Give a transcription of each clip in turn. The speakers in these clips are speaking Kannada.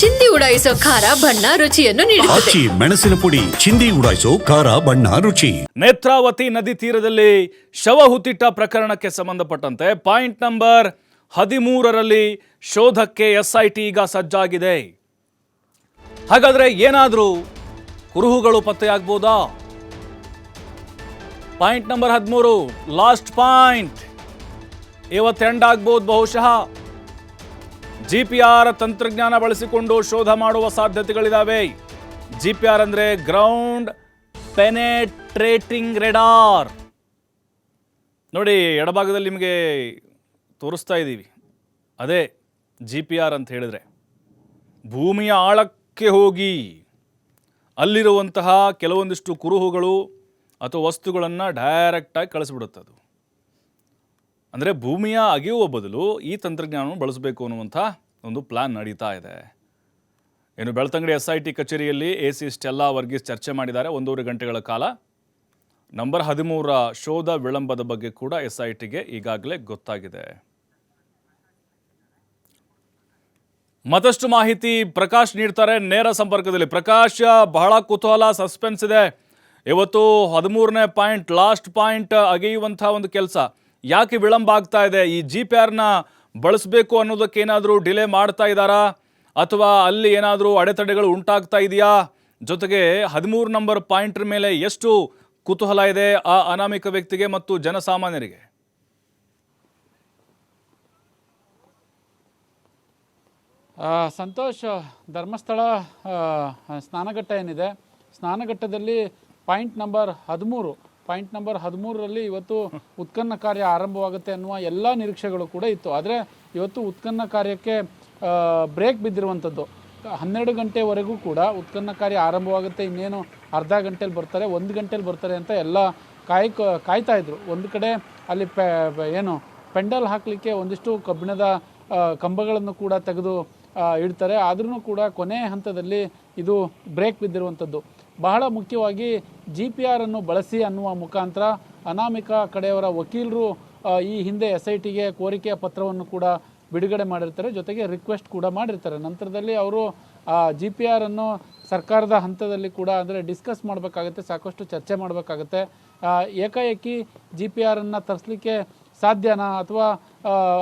ಚಿಂದಿ ಉಡಾಯಿಸೋ ಖಾರ ಬಣ್ಣ ರುಚಿಯನ್ನು ನೀಡುತ್ತದೆ. ಆಚಿ ಮೆಣಸಿನ ಪುಡಿ ಚಿಂದಿ ಉಡಾಯಿಸೋ ಖಾರ ಬಣ್ಣ ರುಚಿ. ನೇತ್ರಾವತಿ ನದಿ ತೀರದಲ್ಲಿ ಶವ ಹುತ್ತಿಟ್ಟ ಪ್ರಕರಣಕ್ಕೆ ಸಂಬಂಧಪಟ್ಟಂತೆ ಪಾಯಿಂಟ್ ನಂಬರ್ ಹದಿಮೂರರಲ್ಲಿ ಶೋಧಕ್ಕೆ ಎಸ್ಐಟಿ ಈಗ ಸಜ್ಜಾಗಿದೆ. ಹಾಗಾದ್ರೆ ಏನಾದರೂ ಕುರುಹುಗಳು ಪತ್ತೆಯಾಗಬಹುದಾ ಪಾಯಿಂಟ್ ನಂಬರ್ ಹದಿಮೂರು ಲಾಸ್ಟ್ ಪಾಯಿಂಟ್. ಇವತ್ತು ಎಂಡ್ ಆಗ್ಬೋದು ಬಹುಶಃ. ಜಿ ಪಿ ಆರ್ ತಂತ್ರಜ್ಞಾನ ಬಳಸಿಕೊಂಡು ಶೋಧ ಮಾಡುವ ಸಾಧ್ಯತೆಗಳಿದಾವೆ. ಜಿ ಪಿ ಆರ್ ಅಂದ್ರೆ ಗ್ರೌಂಡ್ ಪೆನೆಟ್ರೇಟಿಂಗ್ ರೆಡಾರ್. ನೋಡಿ, ಎಡಭಾಗದಲ್ಲಿ ನಿಮಗೆ ತೋರಿಸ್ತಾ ಇದ್ದೀವಿ. ಅದೇ ಜಿ ಪಿ ಆರ್ ಅಂತ ಹೇಳಿದ್ರೆ. ಭೂಮಿಯ ಆಳಕ್ಕೆ ಹೋಗಿ ಅಲ್ಲಿರುವಂತಹ ಕೆಲವೊಂದಿಷ್ಟು ಕುರುಹುಗಳು ಅಥವಾ ವಸ್ತುಗಳನ್ನು ಡೈರೆಕ್ಟಾಗಿ ಕಳಿಸ್ಬಿಡುತ್ತದು. ಅಂದರೆ ಭೂಮಿಯ ಅಗೆಯುವ ಬದಲು ಈ ತಂತ್ರಜ್ಞಾನವನ್ನು ಬಳಸಬೇಕು ಅನ್ನುವಂಥ ಒಂದು ಪ್ಲಾನ್ ನಡೀತಾ ಇದೆ. ಏನು ಬೆಳ್ತಂಗಡಿ ಎಸ್ ಐ ಟಿ ಕಚೇರಿಯಲ್ಲಿ ಎ ಸಿ ಸ್ಟೆಲ್ಲಾ ವರ್ಗೀಸ್ ಚರ್ಚೆ ಮಾಡಿದ್ದಾರೆ. ಒಂದೂವರೆ ಗಂಟೆಗಳ ಕಾಲ. ನಂಬರ್ ಹದಿಮೂರರ ಶೋಧ ವಿಳಂಬದ ಬಗ್ಗೆ ಕೂಡ ಎಸ್ ಐ ಟಿಗೆ ಈಗಾಗಲೇ ಗೊತ್ತಾಗಿದೆ. ಮತ್ತಷ್ಟು ಮಾಹಿತಿ ಪ್ರಕಾಶ್ ನೀಡ್ತಾರೆ. ನೇರ ಸಂಪರ್ಕದಲ್ಲಿ ಪ್ರಕಾಶ್, ಬಹಳ ಕುತೂಹಲ ಸಸ್ಪೆನ್ಸ್ ಇದೆ. ಇವತ್ತು ಹದಿಮೂರನೇ ಪಾಯಿಂಟ್ ಲಾಸ್ಟ್ ಪಾಯಿಂಟ್ ಅಗೆಯುವಂಥ ಒಂದು ಕೆಲಸ. ಯಾಕೆ ವಿಳಂಬ ಆಗ್ತಾ ಇದೆ? ಈ ಜಿ ಪಿ ಆರ್ನ ಬಳಸಬೇಕು ಅನ್ನೋದಕ್ಕೆ ಏನಾದರೂ ಡಿಲೇ ಮಾಡ್ತಾ ಇದ್ದಾರಾ? ಅಥವಾ ಅಲ್ಲಿ ಏನಾದರೂ ಅಡೆತಡೆಗಳು ಉಂಟಾಗ್ತಾ ಇದೆಯಾ? ಜೊತೆಗೆ ಹದಿಮೂರು ನಂಬರ್ ಪಾಯಿಂಟ್ರ ಮೇಲೆ ಎಷ್ಟು ಕುತೂಹಲ ಇದೆ ಆ ಅನಾಮಿಕ ವ್ಯಕ್ತಿಗೆ ಮತ್ತು ಜನಸಾಮಾನ್ಯರಿಗೆ? ಸಂತೋಷ್, ಧರ್ಮಸ್ಥಳ ಸ್ನಾನಘಟ್ಟ ಏನಿದೆ? ಸ್ನಾನಘಟ್ಟದಲ್ಲಿ ಪಾಯಿಂಟ್ ನಂಬರ್ ಹದಿಮೂರು. ಪಾಯಿಂಟ್ ನಂಬರ್ ಹದಿಮೂರರಲ್ಲಿ ಇವತ್ತು ಉತ್ಖನನ ಕಾರ್ಯ ಆರಂಭವಾಗುತ್ತೆ ಅನ್ನುವ ಎಲ್ಲ ನಿರೀಕ್ಷೆಗಳು ಕೂಡ ಇತ್ತು. ಆದರೆ ಇವತ್ತು ಉತ್ಖನ್ನ ಕಾರ್ಯಕ್ಕೆ ಬ್ರೇಕ್ ಬಿದ್ದಿರುವಂಥದ್ದು. ಹನ್ನೆರಡು ಗಂಟೆವರೆಗೂ ಕೂಡ ಉತ್ಖನನ ಕಾರ್ಯ ಆರಂಭವಾಗುತ್ತೆ, ಇನ್ನೇನು ಅರ್ಧ ಗಂಟೆಲಿ ಬರ್ತಾರೆ, ಒಂದು ಗಂಟೆಲಿ ಬರ್ತಾರೆ ಅಂತ ಎಲ್ಲ ಕಾಯ್ ಕಾಯ್ತಾ ಇದ್ರು. ಒಂದು ಕಡೆ ಅಲ್ಲಿ ಏನು, ಪೆಂಡಲ್ ಹಾಕಲಿಕ್ಕೆ ಒಂದಿಷ್ಟು ಕಬ್ಬಿಣದ ಕಂಬಗಳನ್ನು ಕೂಡ ತೆಗೆದು ಇಡ್ತಾರೆ. ಆದ್ರೂ ಕೂಡ ಕೊನೆ ಹಂತದಲ್ಲಿ ಇದು ಬ್ರೇಕ್ ಬಿದ್ದಿರುವಂಥದ್ದು. ಬಹಳ ಮುಖ್ಯವಾಗಿ ಜಿ ಪಿ ಆರ್ ಅನ್ನು ಬಳಸಿ ಅನ್ನುವ ಮುಖಾಂತರ ಅನಾಮಿಕ ಕಡೆಯವರ ವಕೀಲರು ಈ ಹಿಂದೆ ಎಸ್ ಐ ಟಿಗೆ ಕೋರಿಕೆಯ ಪತ್ರವನ್ನು ಕೂಡ ಬಿಡುಗಡೆ ಮಾಡಿರ್ತಾರೆ. ಜೊತೆಗೆ ರಿಕ್ವೆಸ್ಟ್ ಕೂಡ ಮಾಡಿರ್ತಾರೆ. ನಂತರದಲ್ಲಿ ಅವರು ಜಿ ಪಿ ಅನ್ನು ಸರ್ಕಾರದ ಹಂತದಲ್ಲಿ ಕೂಡ ಅಂದರೆ ಡಿಸ್ಕಸ್ ಮಾಡಬೇಕಾಗತ್ತೆ, ಸಾಕಷ್ಟು ಚರ್ಚೆ ಮಾಡಬೇಕಾಗತ್ತೆ. ಏಕಾಏಕಿ ಜಿ ಪಿ ಆರನ್ನು ತರಿಸ್ಲಿಕ್ಕೆ ಸಾಧ್ಯನಾ ಅಥವಾ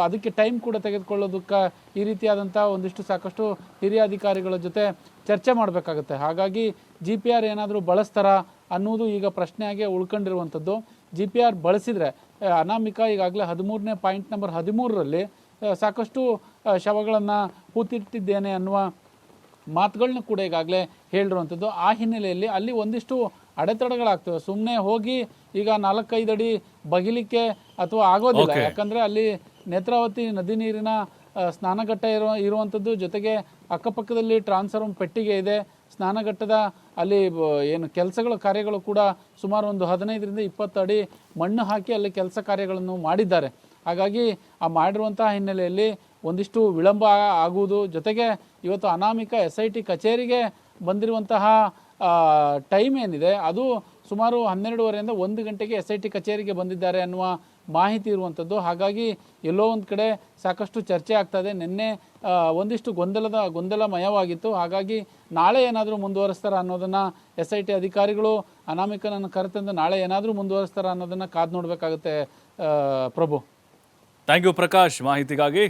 ಅದಕ್ಕೆ ಟೈಮ್ ಕೂಡ ತೆಗೆದುಕೊಳ್ಳೋದಕ್ಕೆ ಈ ರೀತಿಯಾದಂಥ ಒಂದಿಷ್ಟು ಸಾಕಷ್ಟು ಹಿರಿಯ ಅಧಿಕಾರಿಗಳ ಜೊತೆ ಚರ್ಚೆ ಮಾಡಬೇಕಾಗುತ್ತೆ. ಹಾಗಾಗಿ ಜಿ ಪಿ ಆರ್ ಏನಾದರೂ ಬಳಸ್ತಾರಾ ಅನ್ನೋದು ಈಗ ಪ್ರಶ್ನೆಯಾಗಿ ಉಳ್ಕೊಂಡಿರುವಂಥದ್ದು. ಜಿ ಪಿ ಆರ್ ಬಳಸಿದರೆ ಅನಾಮಿಕ ಈಗಾಗಲೇ ಹದಿಮೂರನೇ ಪಾಯಿಂಟ್ ನಂಬರ್ ಹದಿಮೂರರಲ್ಲಿ ಸಾಕಷ್ಟು ಶವಗಳನ್ನು ಹೂತಿಟ್ಟಿದ್ದೇನೆ ಅನ್ನುವ ಮಾತುಗಳನ್ನ ಕೂಡ ಈಗಾಗಲೇ ಹೇಳಿರುವಂಥದ್ದು. ಆ ಹಿನ್ನೆಲೆಯಲ್ಲಿ ಅಲ್ಲಿ ಒಂದಿಷ್ಟು ಅಡೆತಡೆಗಳಾಗ್ತವೆ. ಸುಮ್ಮನೆ ಹೋಗಿ ಈಗ ನಾಲ್ಕೈದು ಅಡಿ ಬಗಿಲಿಕ್ಕೆ ಅಥವಾ ಆಗೋದಿಲ್ಲ. ಯಾಕಂದರೆ ಅಲ್ಲಿ ನೇತ್ರಾವತಿ ನದಿ ನೀರಿನ ಸ್ನಾನಘಟ್ಟ ಇರೋ ಇರುವಂಥದ್ದು ಜೊತೆಗೆ ಅಕ್ಕಪಕ್ಕದಲ್ಲಿ ಟ್ರಾನ್ಸ್ಫಾರ್ಮ್ ಪೆಟ್ಟಿಗೆ ಇದೆ. ಸ್ನಾನಘಟ್ಟದ ಅಲ್ಲಿ ಏನು ಕೆಲಸಗಳ ಕಾರ್ಯಗಳು ಕೂಡ ಸುಮಾರು ಒಂದು ಹದಿನೈದರಿಂದ ಇಪ್ಪತ್ತು ಅಡಿ ಮಣ್ಣು ಹಾಕಿ ಅಲ್ಲಿ ಕೆಲಸ ಕಾರ್ಯಗಳನ್ನು ಮಾಡಿದ್ದಾರೆ. ಹಾಗಾಗಿ ಆ ಮಾಡಿರುವಂತಹ ಹಿನ್ನೆಲೆಯಲ್ಲಿ ಒಂದಿಷ್ಟು ವಿಳಂಬ ಆಗುವುದು ಜೊತೆಗೆ ಇವತ್ತು ಅನಾಮಿಕ ಎಸ್ ಐ ಟಿ ಕಚೇರಿಗೆ ಬಂದಿರುವಂತಹ ಟೈಮ್ ಏನಿದೆ, ಅದು ಸುಮಾರು ಹನ್ನೆರಡುವರೆಯಿಂದ ಒಂದು ಗಂಟೆಗೆ ಎಸ್ ಐ ಟಿ ಕಚೇರಿಗೆ ಬಂದಿದ್ದಾರೆ ಅನ್ನುವ ಮಾಹಿತಿ ಇರುವಂಥದ್ದು ಹಾಗಾಗಿ ಎಲ್ಲೋ ಒಂದು ಕಡೆ ಸಾಕಷ್ಟು ಚರ್ಚೆ ಆಗ್ತದೆ ನಿನ್ನೆ ಒಂದಿಷ್ಟು ಗೊಂದಲದ, ಗೊಂದಲಮಯವಾಗಿತ್ತು. ಹಾಗಾಗಿ ನಾಳೆ ಏನಾದರೂ ಮುಂದುವರಿಸ್ತಾರ ಅನ್ನೋದನ್ನು ಎಸ್ ಐ ಟಿ ಅಧಿಕಾರಿಗಳು ಅನಾಮಿಕನನ್ನು ಕರೆತಂದು ನಾಳೆ ಏನಾದರೂ ಮುಂದುವರಿಸ್ತಾರ ಅನ್ನೋದನ್ನು ಕಾದು ನೋಡಬೇಕಾಗುತ್ತೆ ಪ್ರಭು. ಥ್ಯಾಂಕ್ ಯು ಪ್ರಕಾಶ್ ಮಾಹಿತಿಗಾಗಿ